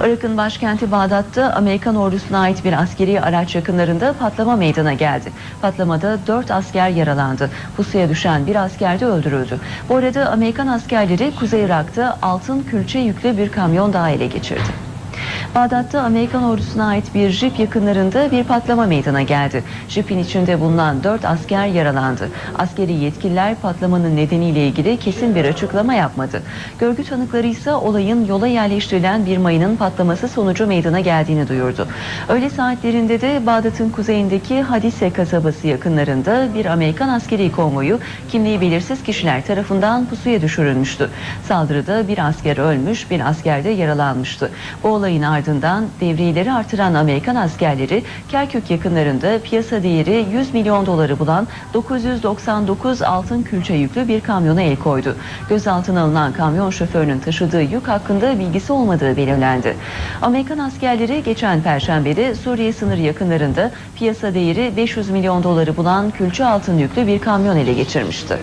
Irak'ın başkenti Bağdat'ta Amerikan ordusuna ait bir askeri araç yakınlarında patlama meydana geldi. Patlamada 4 asker yaralandı. Pusuya düşen bir asker de öldürüldü. Bu arada Amerikan askerleri Kuzey Irak'ta altın külçe yüklü bir kamyon daha ele geçirdi. Bağdat'ta Amerikan ordusuna ait bir jip yakınlarında bir patlama meydana geldi. Jipin içinde bulunan 4 asker yaralandı. Askeri yetkililer patlamanın nedeniyle ilgili kesin bir açıklama yapmadı. Görgü tanıkları ise olayın yola yerleştirilen bir mayının patlaması sonucu meydana geldiğini duyurdu. Öğle saatlerinde de Bağdat'ın kuzeyindeki Hadise kasabası yakınlarında bir Amerikan askeri konvoyu kimliği belirsiz kişiler tarafından pusuya düşürülmüştü. Saldırıda bir asker ölmüş, bir asker de yaralanmıştı. Bu olayın ardından devriyeleri artıran Amerikan askerleri Kerkük yakınlarında piyasa değeri 100 milyon doları bulan 999 altın külçe yüklü bir kamyona el koydu. Gözaltına alınan kamyon şoförünün taşıdığı yük hakkında bilgisi olmadığı belirlendi. Amerikan askerleri geçen perşembede Suriye sınırı yakınlarında piyasa değeri 500 milyon doları bulan külçe altın yüklü bir kamyon ele geçirmişti.